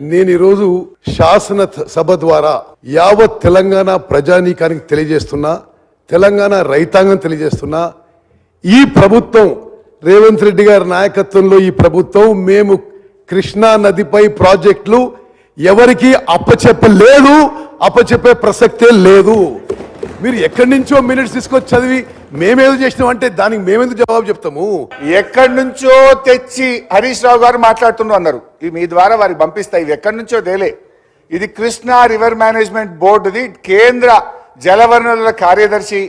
నేను ఈరోజు శాసన సభ ద్వారా యావత్ తెలంగాణ ప్రజానీకానికి తెలియజేస్తున్నా తెలంగాణ రైతాంగం తెలియజేస్తున్నా ఈ ప్రభుత్వం రేవంత్ రెడ్డి గారి నాయకత్వంలో ఈ ప్రభుత్వం మేము కృష్ణా నదిపై ప్రాజెక్టులు ఎవరికి అప్పచెప్పలేదు అప్పచెప్పే ప్రసక్తే లేదు. మీరు ఎక్కడి నుంచో మినిట్స్ తీసుకొచ్చి చదివి మేమేదో చేసినాం అంటే దానికి మేమెందుకు జవాబు చెప్తాము? ఎక్కడి నుంచో తెచ్చి హరీష్ రావు గారు మాట్లాడుతున్నారు అన్నారు. ఇవి మీ ద్వారా వారికి పంపిస్తాయి. ఇవి ఎక్కడి నుంచో తేలే. ఇది కృష్ణా రివర్ మేనేజ్మెంట్ బోర్డుది కేంద్ర జలవనరుల కార్యదర్శి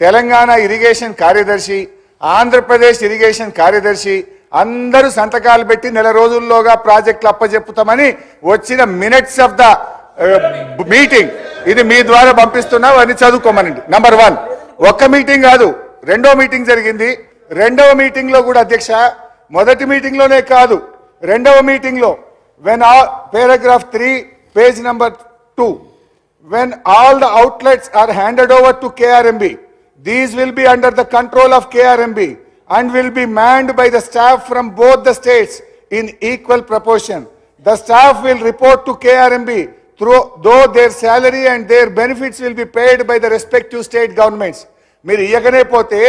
తెలంగాణ ఇరిగేషన్ కార్యదర్శి ఆంధ్రప్రదేశ్ ఇరిగేషన్ కార్యదర్శి అందరూ సంతకాలు పెట్టి నెల రోజుల్లోగా ప్రాజెక్టులు అప్పచెప్పుతామని వచ్చిన minutes of the uh, meeting. ఇది మీ ద్వారా పంపిస్తున్నావు అని చదువుకోమనండి. నంబర్ వన్ ఒక్క మీటింగ్ కాదు రెండో మీటింగ్ జరిగింది. రెండవ మీటింగ్లో కూడా అధ్యక్ష మొదటి మీటింగ్లోనే కాదు రెండవ మీటింగ్లో when uh paragraph three page number two when all the outlets are handed over to KRMB these will be under the control of KRMB and will be manned by the staff from both the states in equal proportion the staff will report to KRMB through, though their salary and their benefits will be paid by the respective state governments. మీరు ఇయ్యకనే పోతే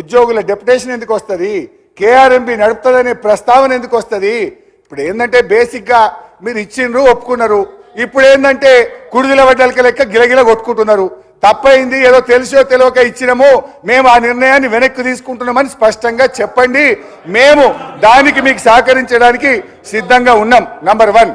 ఉద్యోగుల deputation ఎందుకు వస్తుంది? KRMB నడుపుతుందనే ప్రస్తావన ఎందుకు వస్తుంది? ఇప్పుడు ఏంటంటే బేసిక్గా మీరు ఇచ్చిండ్రు ఒప్పుకున్నారు. ఇప్పుడు ఏంటంటే కుడిదిల వడ్డలకి లెక్క గిలగిల కొట్టుకుంటున్నారు. తప్పైంది ఏదో తెలిసో తెలియక ఇచ్చినాము మేము ఆ నిర్ణయాన్ని వెనక్కి తీసుకుంటున్నామని స్పష్టంగా చెప్పండి. మేము దానికి మీకు సహకరించడానికి సిద్ధంగా ఉన్నాం. Number one